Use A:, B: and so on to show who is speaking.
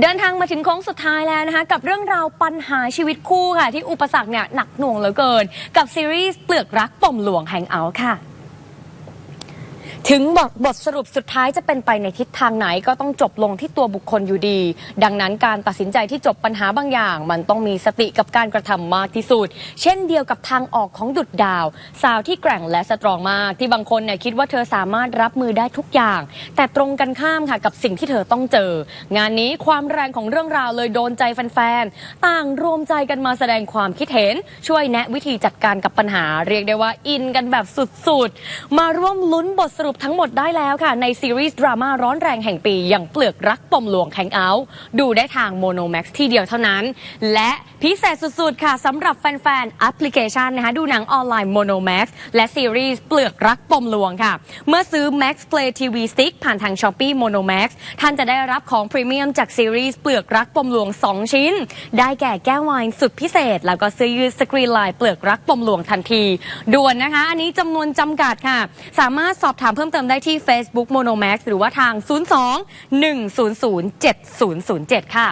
A: เดินทางมาถึงโค้งสุดท้ายแล้วนะคะ กับเรื่องราวปัญหาชีวิตคู่ค่ะ ที่อุปสรรคเนี่ยหนักหน่วงเหลือเกิน กับซีรีส์เปลือกรักปมหลวงแฮงเอาท์ค่ะ ถึงบทบทสรุปสุดท้ายจะเป็นไปในทิศทางไหนก็ต้องจบลงที่ตัวบุคคลอยู่ดี ดังนั้นการตัดสินใจที่จบปัญหาบางอย่าง มันต้องมีสติกับการกระทำมากที่สุด เช่นเดียวกับทางออกของดุดดาว สาวที่แกร่งและสตรองมาก ที่บางคนเนี่ยคิดว่าเธอสามารถรับมือได้ทุกอย่าง แต่ตรงกันข้ามค่ะกับสิ่งที่เธอต้องเจอ งานนี้ความแรงของเรื่องราวเลยโดนใจแฟนๆต่างรวมใจกันมาแสดงความคิดเห็น ช่วยแนะวิธีจัดการกับปัญหา เรียกได้ว่าอินกันแบบสุดๆมาร่วมลุ้นบทสรุปทั้งหมดได้แล้วค่ะ ในซีรีส์ดราม่าร้อนแรงแห่งปี อย่างเปลือกรักปมหลวงแ a งเอาท์ดูได้ทางโมโนแม็กซ์ที่เดียวเท่านั้น และพิเศษสุดๆ ค่ะสำหรับแฟนๆแอปพลิเคชันนะคะดูหนังออนไลน์โมโนแม็กซ์และซีรีส์เปลือกรักปมหลวงค่ะ เมื่อซื้อ Max Play TV Stick ผ่านทาง s h อ p e e Mono Max ท่านจะได้รับของพรีเมียมจากซีรีส์เปลือกรักปมหลวง 2 ชิ้น ได้แก่แก้วไวน์สุดพิเศษ แล้วก็เสื้อยืดสกรีนลายเปลือกรักปมหลวงทันที ด่วนนะคะ อันนี้จำนวนจำกัดค่ะ สามารถสอบถามเพิ่มเติมได้ที่ Facebook Mono Max หรือว่าทาง 02 100 7007 ค่ะ